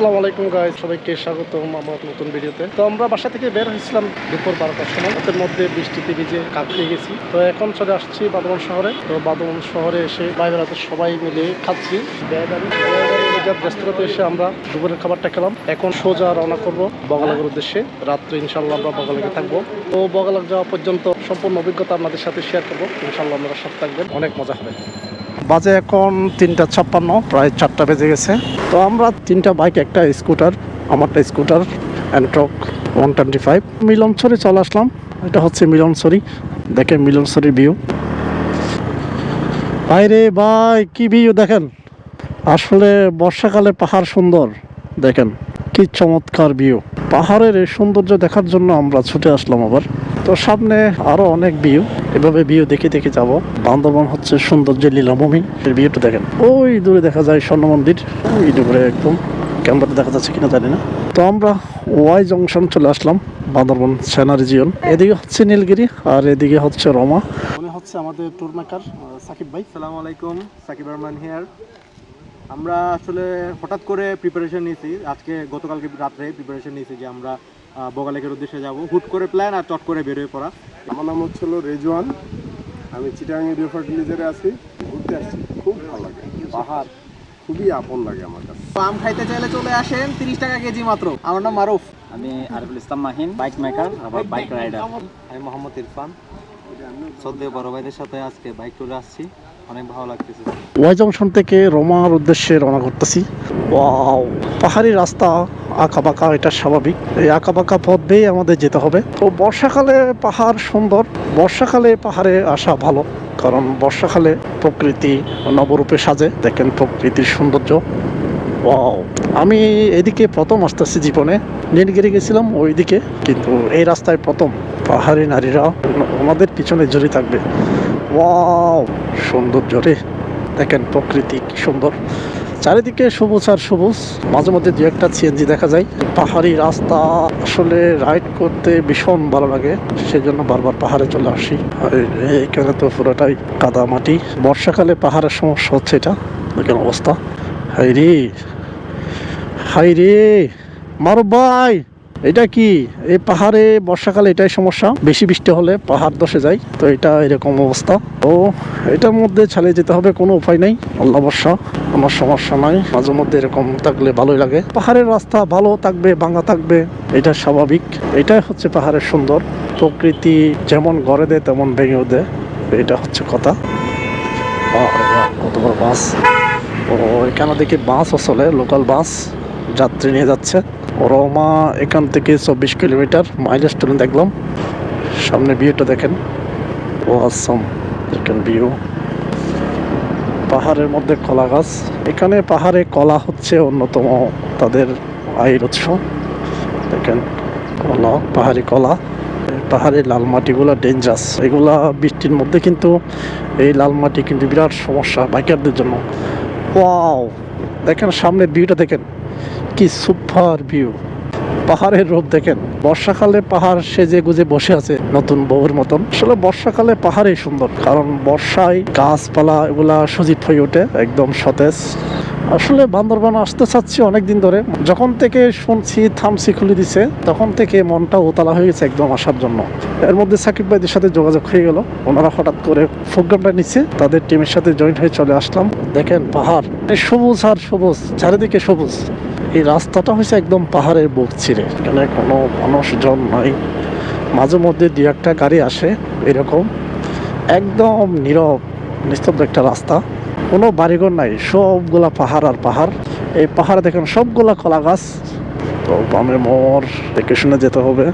আসসালামু আলাইকুম গাইজ সবাইকে স্বাগতম আমার নতুন ভিডিওতে। তো আমরা বাসা থেকে বের হয়েছিলাম দুপুর বারোটার সময়। রাতের মধ্যে বৃষ্টিতে ভিজে কাঁপিয়ে গেছি। তো এখন চলে আসছি বাদমান শহরে। তো বাদমান শহরে এসে বাইরে রাতে সবাই মিলে খাচ্ছি। ব্যস্ততাতে এসে আমরা দুপুরের খাবারটা খেলাম। এখন সোজা রওনা করব বগালাগের উদ্দেশ্যে। রাত্রে ইনশাল্লাহ আমরা বগালাগে থাকব। তো বগালাগ যাওয়া পর্যন্ত সম্পূর্ণ অভিজ্ঞতা আপনাদের সাথে শেয়ার করব। ইনশাল্লাহ আপনারা সাথে থাকবেন। অনেক মজা হবে। বাজে এখন তিনটা ছাপ্পান্ন, প্রায় চারটা বেজে গেছে। তো আমরা তিনটা বাইক, একটা স্কুটার, আমারটা scooter Ntorq one twenty five মিলনসরি চলে আসলাম। এটা হচ্ছে মিলনসরি দেখেন মিলনসরির ভিউ বাইরে ভাই, কি ভিউ দেখেন? আসলে বর্ষাকালে পাহাড় সুন্দর। দেখেন, কি চমৎকার ভিউ পাহাড়ের এই সৌন্দর্য দেখার জন্য আমরা ছুটে আসলাম আবার। তো সামনে আরও অনেক ভিউ এভাবে ভিউ দেখে দেখে যাব। বান্দরবন হচ্ছে সৌন্দর্য লীলাভূমি। এর ভিউটা দেখেন। ওই দূরে দেখা যায় স্বর্ণ মন্দির। ওই একদম ক্যামেরাতে দেখা যাচ্ছে কিনা জানি না। তো আমরা ওয়াই জংশন চলে আসলাম, বান্দরবন সেনা রিজিয়ন এদিকে হচ্ছে নীলগিরি আর এদিকে হচ্ছে রমা। উনি হচ্ছে আমাদের ট্যুর মেকার সাকিব ভাই। আসসালামু আলাইকুম, সাকিব রহমান হিয়ার আমরা আসলে হঠাৎ করে প্রিপারেশন নিয়েছি। আজকে গতকালকে রাত্রে প্রিপারেশন নিয়েছি যে আমরা বগালেকের উদ্দেশ্যে যাব। হুট করে প্ল্যান আর চট করে বেরোয় পড়া। আমার নাম হচ্ছে হলো রেজওয়ান। আমি চিটাং এরিয়া ফার্টিলাইজারে আছি। ঘুরতে আসছি। খুব ভালো লাগে। পাহাড় খুবই আপন লাগে আমার কাছে। আম খাইতে চাইলে চলে আসেন তিরিশ টাকা কেজি মাত্র। আমার নাম মারুফ। আমি আরিফুল ইসলাম মাহিন বাইক মেকার আবার বাইক রাইডার আমি মোহাম্মদ ইরফান। সদ্য বড় ভাইদের সাথে আজকে বাইক ট্যুরে আসছি। অনেক ভালো লাগতেছে। ওয়াই জংশন থেকে রোমার উদ্দেশ্যে রওনা করতেছি ওয়াও পাহাড়ি রাস্তা আঁকা বাঁকা এটা স্বাভাবিক। এই আঁকা বাঁকা পথ দিয়ে আমাদের যেতে হবে। তো বর্ষাকালে পাহাড় সুন্দর। বর্ষাকালে পাহাড়ে আসা ভালো। কারণ বর্ষাকালে প্রকৃতি নবরূপে সাজে। দেখেন প্রকৃতির সৌন্দর্য। ওয়াও। আমি এদিকে প্রথম আসতেছি জীবনে। নীলগিরি গেছিলাম ওইদিকে। কিন্তু এই রাস্তায় প্রথম। পাহাড়ি নারীরা আমাদের পিছনে জড়িয়ে থাকবে। ওয়াও! সৌন্দর্য রে। দেখেন প্রকৃতি কি সুন্দর। চারিদিকে সবুজ আর সবুজ। মাঝে মধ্যে দু একটা সিএনজি দেখা যায়। পাহাড়ি রাস্তা আসলে রাইড করতে ভীষণ ভালো লাগে। সেই জন্য বারবার পাহাড়ে চলে আসি। এখানে তো পুরোটাই কাদা মাটি। বর্ষাকালে পাহাড়ের সমস্যা হচ্ছে এটা এখানে অবস্থা। হাই রে! হাই রে! মারো ভাই! এটা কি? এই পাহাড়ে বর্ষাকালে এটাই সমস্যা। বেশি বৃষ্টি হলে পাহাড় ধসে যায়। তো এটা এরকম অবস্থা। তো এটার মধ্যে চালিয়ে যেতে হবে, কোনো উপায় নেই। আল্লাহ বর্ষা আমার সমস্যা নাই। মাঝে মধ্যে এরকম থাকলে ভালোই লাগে। পাহাড়ের রাস্তা ভালো থাকবে, ভাঙা থাকবে। এটা স্বাভাবিক। এটাই হচ্ছে পাহাড়ের সুন্দর। প্রকৃতি যেমন গড়ে দেয়, তেমন ভেঙেও দেয়। এটা হচ্ছে কথা। কত বড় বাস? ও, এখানে দেখি বাসও চলে লোকাল বাস। যাত্রী নিয়ে যাচ্ছে। রমা এখান থেকে চব্বিশ কিলোমিটার মাইলেজ ট্রেন দেখলাম। সামনে ভিউটা দেখেন। ও আসাম দেখেন ভিউ পাহাড়ের মধ্যে কলা গাছ। এখানে পাহাড়ে কলা হচ্ছে অন্যতম তাদের আয়ের উৎস। দেখেন, কলা, পাহাড়ি কলা। এই পাহাড়ি লাল মাটিগুলো ডেঞ্জারাস এগুলা বৃষ্টির মধ্যে কিন্তু এই লাল মাটি কিন্তু বিরাট সমস্যা বাইকারদের জন্য। ওয়াও দেখেন সামনের ভিউটা দেখেন। কি সুপার ভিউ। পাহাড়ের রূপ দেখেন। বর্ষাকালে পাহাড় সেজে গুজে বসে আছে নতুন বউয়ের মতন। আসলে বর্ষাকালে পাহাড়ই সুন্দর, কারণ বর্ষায় গাছপালা এগুলা সজীব হয়ে ওঠে, একদম সতেজ। আসলে বান্দরবান আসতে চাচ্ছি অনেকদিন ধরে। যখন থেকে শুনছি থামসি খুলে দিছে, তখন থেকে মনটা উতলা হয়ে গেছে একদম আসার জন্য। এর মধ্যে সাকিব ভাইদের সাথে যোগাযোগ হয়ে গেল। ওনারা হঠাৎ করে প্রোগ্রামটা নিচ্ছে তাদের টিমের সাথে জয়েন্ট হয়ে চলে আসলাম। দেখেন পাহাড়। সবুজ আর সবুজ, চারিদিকে সবুজ। এই রাস্তাটা হয়েছে একদম পাহাড়ের বুক ছিঁড়ে। এখানে কোনো মানুষজন নাই। মাঝে মধ্যে দু একটা গাড়ি আসে, এরকম। একদম নীরব, নিস্তব্ধ একটা রাস্তা। কোনো বাড়িঘর নাই, সবগুলা পাহাড় আর পাহাড়। এই পাহাড়ে দেখেন সবগুলা কলা গাছ। তো বামে মোর দেখে শুনে যেতে হবে।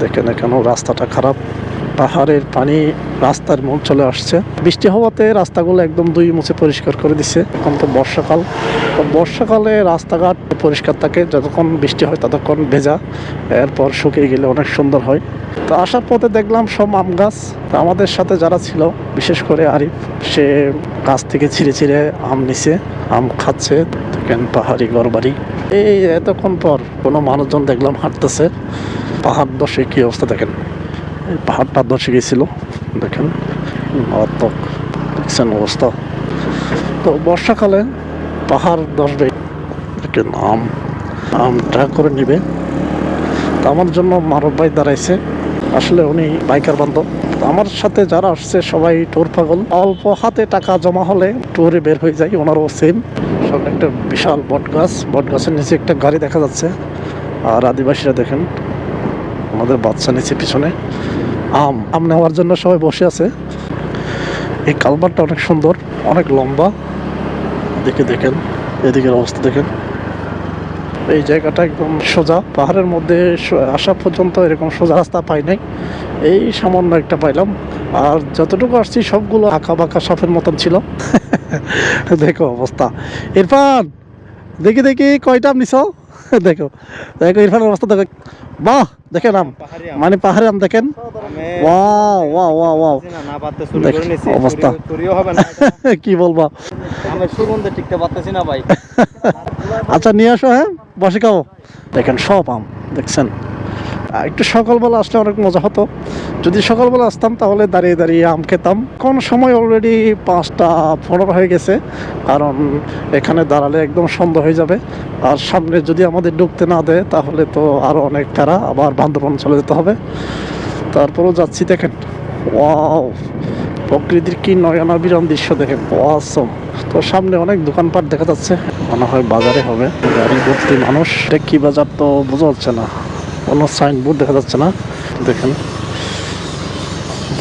দেখেন এখানেও রাস্তাটা খারাপ। পাহাড়ের পানি রাস্তার মন চলে আসছে। বৃষ্টি হওয়াতে রাস্তাগুলো একদম দুই মুছে পরিষ্কার করে দিচ্ছে এখন তো বর্ষাকাল। তো বর্ষাকালে রাস্তাঘাট পরিষ্কার থাকে, যতক্ষণ বৃষ্টি হয় ততক্ষণ ভেজা, এরপর শুকিয়ে গেলে অনেক সুন্দর হয়। তো আসার পথে দেখলাম সব আম গাছ। আমাদের সাথে যারা ছিল, বিশেষ করে আরিফ, সে গাছ থেকে ছিঁড়ে ছিঁড়ে আম নিছে, আম খাচ্ছে। দেখেন পাহাড়ি ঘর বাড়ি এই এতক্ষণ পর কোনো মানুষজন দেখলাম হাঁটতেছে। পাহাড় দশে কী অবস্থা দেখেন। এই পাহাড়টা দশে গেছিল, দেখেন, মারাত্মক দেখছেন অবস্থা। তো বর্ষাকালে পাহাড় দশবে দেখেন আম আম ট্রাক করে নিবে। তো আমার জন্য মারব ভাই দাঁড়াইছে। আসলে উনি বাইকার বান্ধব। আমার সাথে যারা আসছে, সবাই ট্যুর পাগল। অল্প হাতে টাকা জমা হলে ট্যুরে বের হয়ে যায়, ওনারও সেম সামনে একটা বিশাল বট গাছ বট গাছের নিচে একটা গাড়ি দেখা যাচ্ছে। আর আদিবাসীরা দেখেন আমাদের বাচ্চা নিচে পিছনে। আম আম নেওয়ার জন্য সবাই বসে আছে। এই কালবারটা অনেক সুন্দর, অনেক লম্বা। দেখে দেখেন, এদিকের অবস্থা দেখেন। এই জায়গাটা একদম সোজা, পাহাড়ের মধ্যে আসা পর্যন্ত এরকম সোজা রাস্তা পাই নাই। এই সামান্য একটা পাইলাম। আর যতটুকু আসছি, সবগুলো আঁকা বাঁকা সাপের মতন ছিল। দেখো অবস্থা। ইরফান, দেখি দেখি, কয়টা নিছ? দেখো। দেখো, ইরফানের অবস্থা দেখো। বাহ দেখেন আম। মানে পাহাড়ে আম দেখেন। Wow wow wow wow. নিছি অবস্থা। হবে না। কি বলবা? আমি সুগন্ধে টিকতে পারতেছি না ভাই। আচ্ছা নিয়ে আসো হ্যাঁ? বসে খাও দেখেন সব আম দেখছেন? একটু সকালবেলা আসলে অনেক মজা হতো। যদি সকালবেলা আসতাম তাহলে দাঁড়িয়ে দাঁড়িয়ে আম খেতাম। কোন সময় অলরেডি পাঁচটা পনেরো হয়ে গেছে, কারণ এখানে দাঁড়ালে একদম সন্ধ্যা হয়ে যাবে। আর সামনে যদি আমাদের ঢুকতে না দেয়, তাহলে তো আরও অনেক তারা আবার বান্দরবন চলে যেতে হবে। তারপরেও যাচ্ছি দেখেন। ওয়াও, প্রকৃতির কি নয়নাবিরাম দৃশ্য দেখেন। অসম তো সামনে অনেক দোকানপাট দেখা যাচ্ছে। মনে হয় বাজারে হবে। গাড়ি ভর্তি মানুষ। এটা কি বাজার তো বোঝা যাচ্ছে না। কোনো সাইনবোর্ড দেখা যাচ্ছে না। দেখেন।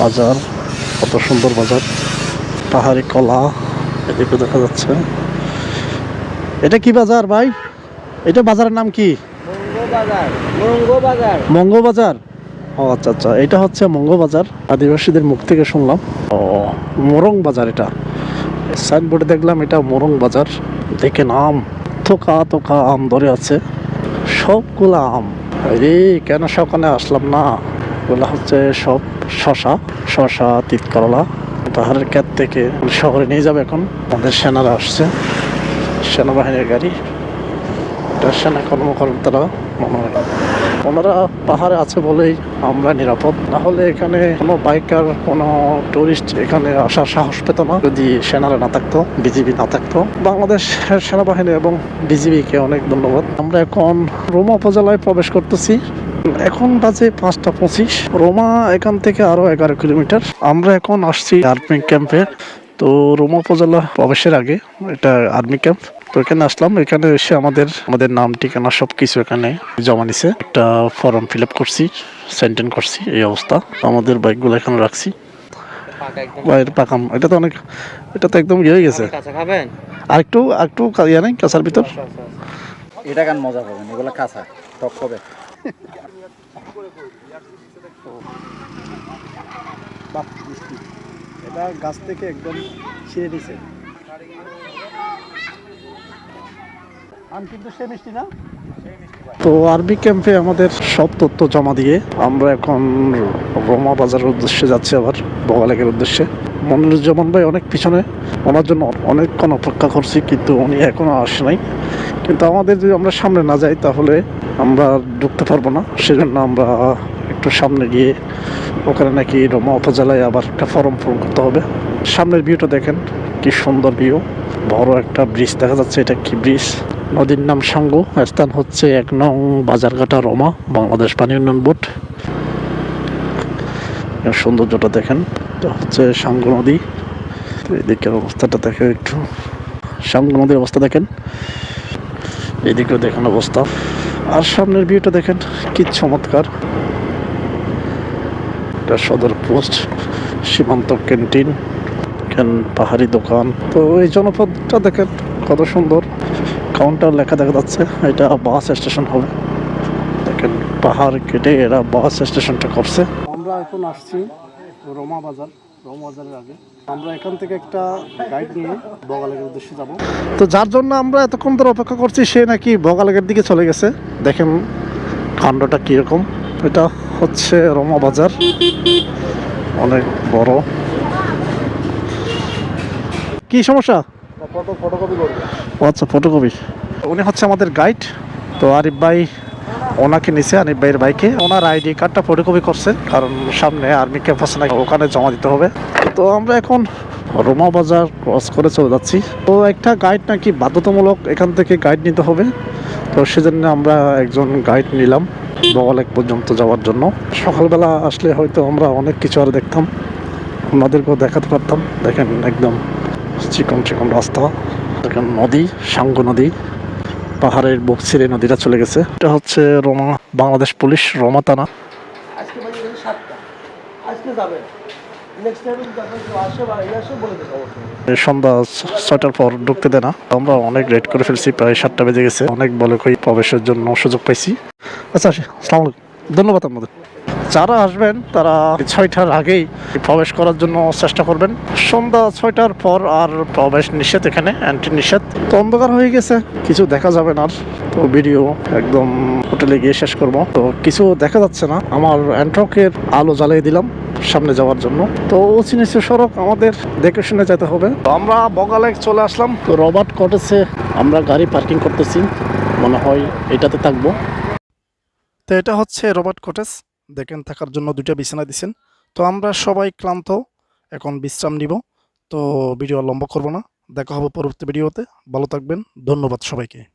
বাজার কত সুন্দর বাজার। পাহাড়ি কলা এদিকে দেখা যাচ্ছে। এটা কি বাজার ভাই? এটা বাজারের নাম কি? মঙ্গ বাজার ও আচ্ছা আচ্ছা। এটা হচ্ছে মঙ্গ বাজার আদিবাসীদের মুখ থেকে শুনলাম। ও মোরং বাজার এটা। সাইনবোর্ডে দেখলাম এটা মোরং বাজার। দেখেন আম থোকা থোকা আম ধরে আছে। সবগুলা আম। রে কেন সকালে আসলাম না? ওগুলা হচ্ছে সব শশা শশা তিত করলা পাহাড়ের ক্যাত থেকে শহরে নিয়ে যাবে এখন। আমাদের সেনারা আসছে। সেনাবাহিনীর গাড়ি। এটা সেনা কর্মকর্তারা মনে হয়। ওনারা পাহাড়ে আছে বলেই আমরা নিরাপদ। না হলে এখানে কোনো বাইকার, কোনো টুরিস্ট এখানে আসার সাহস পেত না। যদি সেনারা না থাকতো, বিজিবি না থাকতো। বাংলাদেশ সেনাবাহিনী এবং বিজিবিকে অনেক ধন্যবাদ। আমরা এখন রোমা উপজেলায় প্রবেশ করতেছি। এখন বাজে পাঁচটা পঁচিশ। রোমা এখান থেকে আরও এগারো কিলোমিটার। আমরা এখন আসছি আর্মি ক্যাম্পে। তো রোমা উপজেলা প্রবেশের আগে এটা আর্মি ক্যাম্প। তো এখানে আসলাম। এখানে এসে আমাদের আমাদের নাম ঠিকানা সব কিছু এখানে জমা নিছে। একটা ফর্ম ফিল আপ করছি সেন্টেন করছি এই অবস্থা। আমাদের বাইকগুলো এখানে রাখছি। বাইরের পাকাম এটা তো অনেক এটা তো একদম ইয়ে হয়ে গেছে। কাঁচা খাবেন? আর একটু আর একটু ইয়ে নেই কাঁচার ভিতর। এটা গান মজা পাবেন? এগুলো কাঁচা টক হবে। এটা গাছ থেকে একদম ছিঁড়ে দিছে। আম কিন্তু সে মিষ্টি না? তো আরবি ক্যাম্পে আমাদের সব তথ্য জমা দিয়ে আমরা এখন রোমা বাজারের উদ্দেশ্যে যাচ্ছি আবার বগালেকের উদ্দেশ্যে। মনিরুজ্জামান ভাই অনেক পিছনে ওনার জন্য অনেকক্ষণ অপেক্ষা করছি কিন্তু উনি এখনও আসে নাই। কিন্তু আমাদের যদি আমরা সামনে না যাই তাহলে আমরা ঢুকতে পারব না। সেজন্য আমরা একটু সামনে গিয়ে ওখানে নাকি রোমা উপজেলায় আবার একটা ফর্ম পূরণ করতে হবে। সামনের ভিউটা দেখেন কি সুন্দর ভিউ বড় একটা ব্রিজ দেখা যাচ্ছে এটা কি ব্রিজ নদীর নাম সাঙ্গু। স্থান হচ্ছে এক নং বাজারঘাটা রোমা, বাংলাদেশ পানি উন্নয়ন বোর্ড। সৌন্দর্যটা দেখেন, এটা হচ্ছে সাঙ্গু নদী। এদিকের অবস্থাটা দেখেন একটু। সাঙ্গু নদীর অবস্থা দেখেন। এদিকেও দেখেন অবস্থা। আর সামনের ভিউটা দেখেন, কি চমৎকার। এটা সদর পোস্ট, সীমান্ত ক্যান্টিন পাহাড়ি দোকান। তো এই জনপদটা দেখেন, কত সুন্দর। কাউন্টার লেখা দেখা যাচ্ছে। এটা বাস স্টেশন হবে। দেখেন, পাহাড় কেটে এরা বাস স্টেশনটা করছে। আমরা এখন আসছি রোমা বাজার আগে। আমরা এখান থেকে একটা গাইড নিয়ে উদ্দেশ্যে তো যার জন্য আমরা এতক্ষণ ধরে অপেক্ষা করছি, সে নাকি দিকে চলে গেছে। দেখেন এটা হচ্ছে রোমা বাজার। অনেক বড়। কি সমস্যা? আচ্ছা ফটোকপি উনি হচ্ছে আমাদের গাইড তো আরিফ ভাই ওনাকে নিছে, আরিফ ভাইয়ের বাইকে ওনার আইডি কার্ডটা ফটোকপি করছে, কারণ সামনে আর্মি ক্যাম্প নাকি ওখানে জমা দিতে হবে। তো আমরা এখন রোমা বাজার ক্রস করে চলে যাচ্ছি। তো একটা গাইড নাকি বাধ্যতামূলক এখান থেকে গাইড নিতে হবে। তো সেজন্য আমরা একজন গাইড নিলাম বগলেক পর্যন্ত যাওয়ার জন্য। সকালবেলা আসলে হয়তো আমরা অনেক কিছু আর দেখতাম। আপনাদেরকেও দেখাতে পারতাম। দেখেন, একদম চিকন চিকন রাস্তা। নদী সাঙ্গ নদী পাহাড়ের বুক ছিঁড়ে নদীটা চলে গেছে। এটা হচ্ছে রোমা বাংলাদেশ পুলিশ রোমা থানা। সন্ধ্যা ছয়টার পর ঢুকতে দেয় না। আমরা অনেক রেড করে ফেলছি প্রায় সাতটা বেজে গেছে। অনেক বলে কই প্রবেশের জন্য সুযোগ পাইছি। আচ্ছা আসি। আসসালামু আলাইকুম। ধন্যবাদ আপনাদের। যারা আসবেন, তারা ছয়টার আগেই প্রবেশ করার জন্য চেষ্টা করবেন। সন্ধ্যা ছয়টার পর আর প্রবেশ নিষেধ এখানে এন্ট্রি নিষেধ তো অন্ধকার হয়ে গেছে, কিছু দেখা যাবে না তো ভিডিও একদম হোটেলে গিয়ে শেষ করব। তো কিছু দেখা যাচ্ছে না, আমার অ্যান্ট্রকের আলো জ্বালিয়ে দিলাম সামনে যাওয়ার জন্য। তো চিনিস সড়ক আমাদের দেখে শুনে যেতে হবে। তো আমরা বগালেক চলে আসলাম। তো রবার্ট কটেছে, আমরা গাড়ি পার্কিং করতেছি। মনে হয় এটাতে থাকব। তো এটা হচ্ছে রবার্ট কটেজ। দেখেন, থাকার জন্য দুইটা বিছানা দিছেন। তো আমরা সবাই ক্লান্ত, এখন বিশ্রাম নিব। তো ভিডিও লম্বা করব না। দেখা হবে পরবর্তী ভিডিওতে। ভালো থাকবেন। ধন্যবাদ সবাইকে।